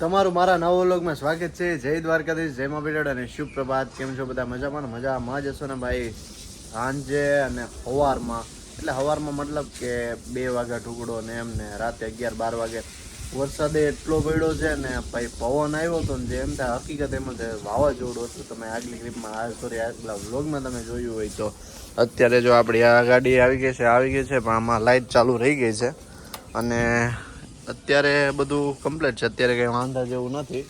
તમારું મારા નવા વ્લોગમાં સ્વાગત છે. જય દ્વારકાધીશ, જય મા અને શુભ પ્રભાત કેમ છો બધા? મજામાં મજામાં જશો ને ભાઈ? સાંજે અને સવારમાં એટલે સવારમાં મતલબ કે બે વાગ્યા ટુકડો ને એમ ને રાતે અગિયાર બાર વાગે વરસાદે એટલો પડ્યો છે ને, ભાઈ પવન આવ્યો હતો ને જેમ થાય હકીકત એમ જ વાવાઝોડું હતું. તમે આગલી ક્લિપમાં આ સોરી આગલા વ્લોગમાં તમે જોયું હોય તો. અત્યારે જો આપણી આ ગાડી આવી ગઈ છે, આવી ગઈ છે, પણ આમાં લાઇટ ચાલુ રહી ગઈ છે. અને અત્યારે બધું કમ્પ્લીટ છે. અત્યારે કંઈ વાંધા જેવું નથી.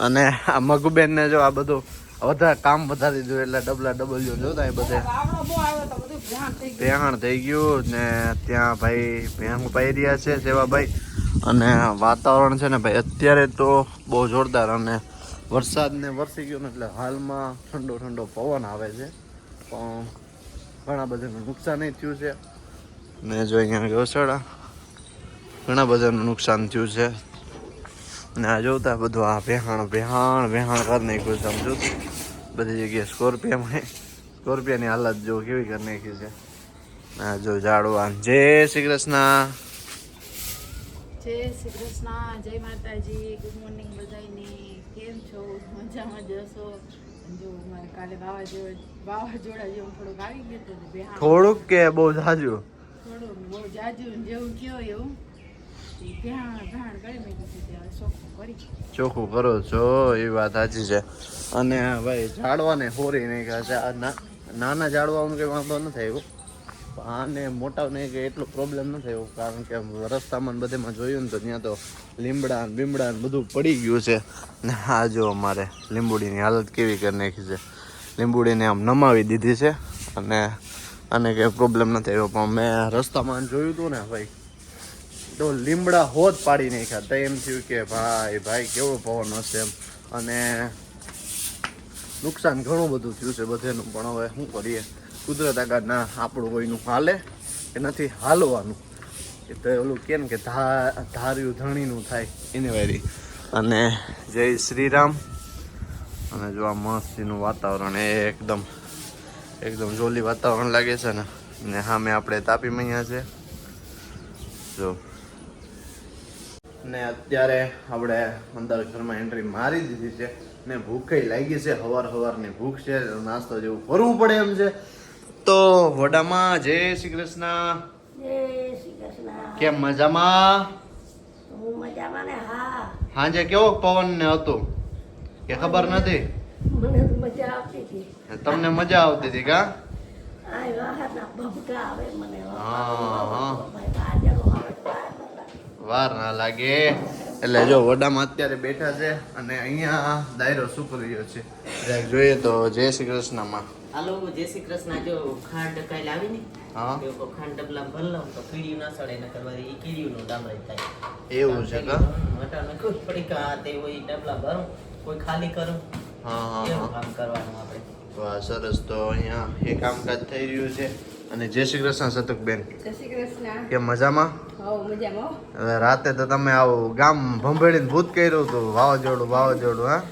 અને આ મગુબેનને જો આ બધું વધારે કામ વધારી દીધું એટલે ડબલા ડબલ્યુ જોતા એ બધે. ભેહાણ થઈ ગયું ને ત્યાં ભાઈ ભેહું પાઈ રહ્યા છે સેવાભાઈ. અને વાતાવરણ છે ને ભાઈ અત્યારે તો બહુ જોરદાર અને વરસાદને વરસી ગયો ને એટલે હાલમાં ઠંડો ઠંડો પવન આવે છે. પણ ઘણા બધાનું નુકસાન થયું છે. ને જો અહીંયા ગૌશાળા ઘણા બધાનું નુકસાન થયું છે. અને આ જોતા બધું આ ભેહાણ ભેહાણ ભેહાણ કરી નાખ્યું છે આમ જોતું. બધી જગ્યાએ સ્કોર્પિયામાં સ્કોર્પિયાની હાલત જો કેવી કરી નાખી છે. ને આ જો ઝાડવા. જય શ્રી કૃષ્ણ. જય શ્રી કૃષ્ણ. જય માતાજી. ગુડ મોર્નિંગ બધાને કેમ છો? મજામાં જ જો મારે કાલે વાવાઝોડા વાવાઝોડા જેવું થોડુંક આવી ગયું હતું થોડુંક કે બહુ જાજુ? થોડુંક બહુ જાજુ જેવું કયો એવું. ચોખ્ખું કરો. છો, એ વાત સાચી છે. અને ભાઈ ઝાડવાને હોરી નહીં આ નાના ઝાડવાનું કંઈ વાંધો ન થાય આને મોટા આને કે એટલો પ્રોબ્લેમ ન થયો કારણ કે રસ્તામાં બધેમાં જોયું ને તો ત્યાં તો લીમડા ને બીમડા બધું પડી ગયું છે. ને આ જો અમારે લીંબુડીની હાલત કેવી કરી નાખી છે. લીંબુડીને આમ નમાવી દીધી છે. અને આને કંઈ પ્રોબ્લેમ ન થયો પણ મેં રસ્તામાં જોયું હતું ને ભાઈ તો લીમડા હોત પાડી નાખ્યા. તો એમ થયું કે ભાઈ ભાઈ, કેવો પવન હશે એમ. અને નુકસાન ઘણું બધું થયું છે બધેનું. પણ હવે શું કરીએ? કુદરત આગળ ના આપણું કોઈનું હાલે કે નથી હાલવાનું. એ તો ઓલું કેમ કે ધાર્યું ધણીનું થાય. એને વારી અને જય શ્રીરામ. અને જો આ મસ્તીનું વાતાવરણ એ એકદમ એકદમ જોલી વાતાવરણ લાગે છે ને. ને સામે આપણે તાપી મૈયા છે. જો. ને અત્યારે આપણે અંદર ઘરમાં એન્ટ્રી મારી દીધી છે. ને ભૂખે લાગી છે. હવાર હવારની ભૂખ છે. નાસ્તો જેવું કરવું પડે એમ છે. તો વડામાં જય શ્રી કૃષ્ણ. કેમ મજામાં? હું મજામાં ને કેવો પવન ને હતું? કે ખબર નથી? તમને મજા આવતી હતી કા? હા, હા. ભાઈ વાજરો આવે તો વાર ન લાગે. વાર ના લાગે. એટલે જો વડામાં અત્યારે બેઠા છે અને અહીંયા દાયરો શું કરી રહ્યો છે. જરાક જોઈએ તો જય શ્રી કૃષ્ણમાં. હાલો જય શ્રી કૃષ્ણ. જો ખાંડ કઈ લાવી ને હા. ખાંડ ડબલા ભર લઉં તો કીડીયું ના સડે ને કરવા એ કીડીયું નું થાય. એવું છે કા મટાને કોઈ પડી કા તે હોય ડબલા ભરું કોઈ ખાલી કરું. હા હા. એવું કામ કરવાનું આપણે. વાહ સરસ. તો અહીંયા એ કામકાજ થઈ રહ્યું છે. અને જય શ્રી કૃષ્ણ સતુકબેન. જય શ્રી કૃષ્ણ. કેમ મજામાં? હવ રાતે તો તમે આવું ગામ ભંભેડીને ભૂત કર્યું હતું વાવાઝોડું વાવાઝોડું હા?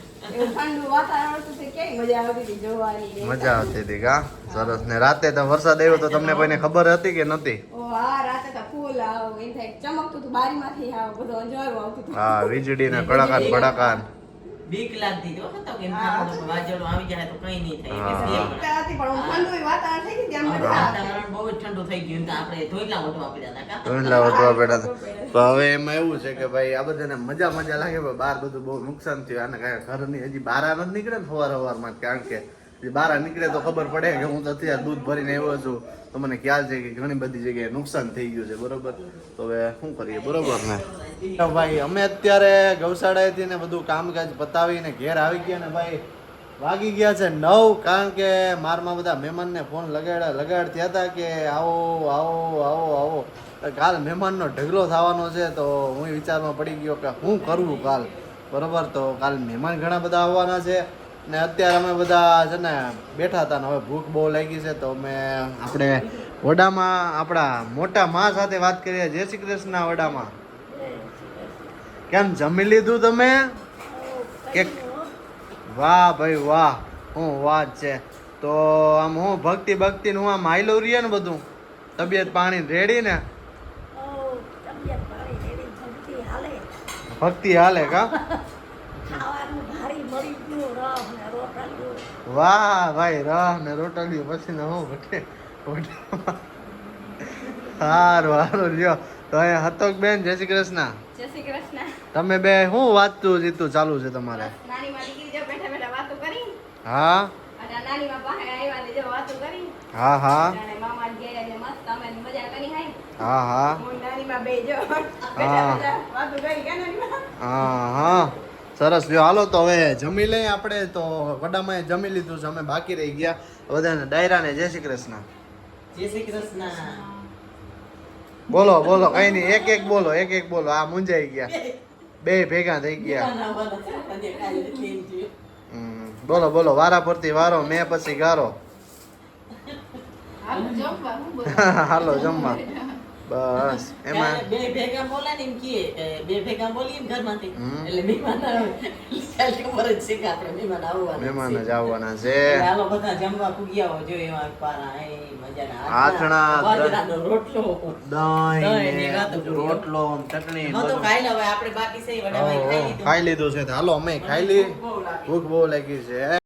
મજા આવતી હતી જોવાની ને. મજા આવતી હતી કા? સરસ ને રાતે તો વરસાદ આવ્યો તો તમને કોઈને ખબર હતી કે નતી હા રાતે તો ફૂલ આવ એમ થાય ચમકતું હતું બારીમાંથી આવ બધું અંજવાળું આવતું હતું. હા વીજળી ના કડાકાન ને બીક લાગતી જો હતો કે વાજળો આવી જાય તો કઈ નહીં થાય એટલે પણ ઠંડુ વાતાવરણ થઈ ગયું ત્યાં મજા બહુ જ ઠંડુ હવે એમાં એવું છે કે ભાઈ આ બધાને મજા મજા લાગે, પણ બહાર બધું બહુ નુકસાન થયું. અને કાંઈ ઘરની હજી બહાર નથી નીકળે ને સવાર સવારમાં, કારણ કે બહાર નીકળે તો ખબર પડે કે હું તો અત્યારે દૂધ ભરીને આવ્યો છું. તો મને ખ્યાલ છે કે ઘણી બધી જગ્યાએ નુકસાન થઈ ગયું છે, બરોબર? તો હવે શું કરીએ, બરોબર ને? ભાઈ અમે અત્યારે ગૌશાળાએથી ને બધું કામકાજ પતાવીને ઘેર આવી ગયા ને ભાઈ. વાગી ગયા છે નવ, કારણ કે મારમાં બધા મહેમાનને ફોન લગાડ્યા થયા હતા કે આવો આવો આવો આવો. કાલ મહેમાનનો ઢગલો થવાનો છે, તો હું વિચારમાં પડી ગયો કે હું કરવું કાલ? બરાબર? તો કાલ મહેમાન ઘણા બધા આવવાના છે ને અત્યારે અમે બધા છે ને બેઠા હતા ને હવે ભૂખ બહુ લાગી છે, તો અમે આપણે વડામાં, આપણા મોટા મા સાથે વાત કરીએ. જય શ્રી કૃષ્ણ વડામાં. કેમ જમી લીધું તમે? કે વાહ ભાઈ વાહ હું વાત છે. તો આમ હું ભક્તિ ભક્તિ નું આમ હાઈલો રહીએ ને બધું? તબિયત પાણી રેડી ને? ઓ તબિયત પાણી રેડી ભક્તિ હાલે. ભક્તિ કા? વાહ ભાઈ રહ ને રોટલ્યું પછી ને હું ભટે સારું સારું લ્યો. તો અહીંયા હતોક બેન જય શ્રી કૃષ્ણ. જય શ્રી કૃષ્ણ. તમે બે શું વાંચતું જીતું ચાલુ છે તમારે? નાની માં દીકરી જો બેઠા બેઠા વાતો કરી. હા. અને નાની માં પાસે આવ્યા ને વાતો કરી. હા હા. અને મામા ગયા એટલે મસ્ત અમે મજા કરી હાય. હા હા. હું નાની માં બેજો હા. બેઠા બેઠા વાતો કરી કે નાની માં હા હા. સરસ. જો હાલો તો હવે જમી લઈએ આપણે તો વડામાં જમી લીધું છે. અમે બાકી રહી ગયા. બધાને ડાયરાને જય શ્રી કૃષ્ણ. જય શ્રી કૃષ્ણ. બોલો બોલો. કઈ નહીં. એક એક બોલો એક એક બોલો. આ મુંજાઈ ગયા. બે ભેગા થઈ ગયા. બોલો બોલો વારા પરથી વારો મેં પછી ગારો. હાલો જમવા હું બોલું? હાલો જમવા. બસ. એમાં બે ભેગા બોલે ને એમ કહે કે બે ભેગા બોલીએ ઘરમાંથી. એટલે મહેમાન ખ્યાલ ખબર જ છે કે આપણે મહેમાન આવવાના મહેમાન જ આવવાના છે. હાલો બધા જમવા પૂગ્યા હોય જો એવા પારા એ મજાના આથણા, રોટલો. દહીં. રોટલો ચટણી ખાઈ લે હવે આપણે બાકી છે એ ખાઈ લીધું. ખાઈ લીધું છે. હાલો અમે ખાઈ લઈએ ભૂખ બહુ લાગી છે.